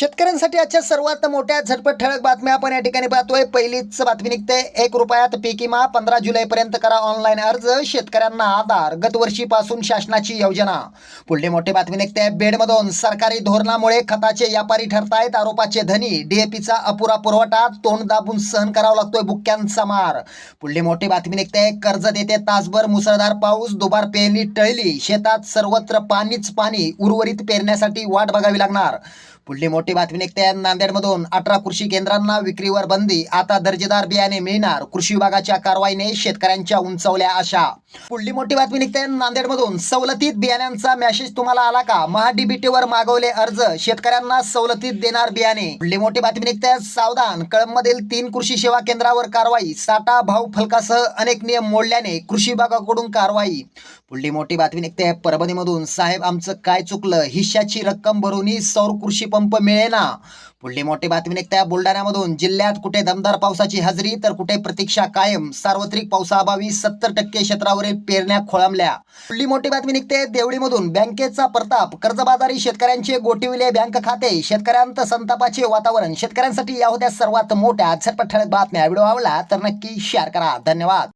शेतकऱ्यांसाठी आजच्या सर्वात मोठ्या झटपट ठळक बातम्या आपण या ठिकाणी पाहतोय. पहिलीच बातमी निघते. एक रुपयात पीक विमा पंधरा जुलैपर्यंत करा ऑनलाईन अर्ज शेतकऱ्यांना आधार गतवर्षीपासून शासनाची योजना. पुढली मोठी बातमी निघते. बेडमधून सरकारी धोरणामुळे खताचे व्यापारी ठरतायत. आरोपाचे धनी डीएपीचा अपुरा पुरवठा तोंड दाबून सहन करावा लागतोय बुक्क्यांचा मार. पुढली मोठी बातमी निघते. कर्ज देते तासभर मुसळधार पाऊस दुबार पेरणी टळली शेतात सर्वत्र पाणीच पाणी उर्वरित पेरण्यासाठी वाट बघावी लागणार. पुढली मोठी बातमी निघते नांदेडमधून. अठरा कृषी केंद्रांना विक्रीवर बंदी. आता दर्जेदार बियाणे मिळणार. कृषी विभागाच्या कारवाईने शेतकऱ्यांच्या उंचावल्या आशा. पुढली मोठी बातमी निघते नांदेडमधून. सवलतीत बियाण्यांचा मेसेज तुम्हाला आला का? महाडीबीटीवर मागवले अर्ज. शेतकऱ्यांना सवलतीत देणार बियाणे. पुढली मोठी बातमी निघते सावधान. कळंबमधील तीन कृषी सेवा केंद्रावर कारवाई. साठा भाव फलकासह अनेक नियम मोडल्याने कृषी विभागाकडून कारवाई. पुढली मोठी बातमी निघते परभणीमधून. साहेब आमचं काय चुकलं? हिश्श्याची रक्कम भरूनही सौर कृषी पंप मिळेना. पुढली मोठी बातमी निघत्या बुलढाण्यामधून. जिल्ह्यात कुठे दमदार पावसाची हजेरी तर कुठे प्रतीक्षा कायम. सार्वत्रिक पावसाअभावी सत्तर टक्के क्षेत्रावरील पेरण्या खोळंबल्या. पुढली मोठी बातमी निघते देवळीमधून. बँकेचा प्रताप. कर्जबाजारी शेतकऱ्यांचे गोठविले बँक खाते. शेतकऱ्यांत संतापाचे वातावरण. शेतकऱ्यांसाठी या होत्या सर्वात मोठ्या. झटपट ठळक बातम्या. व्हिडिओ आवडला तर नक्की शेअर करा. धन्यवाद.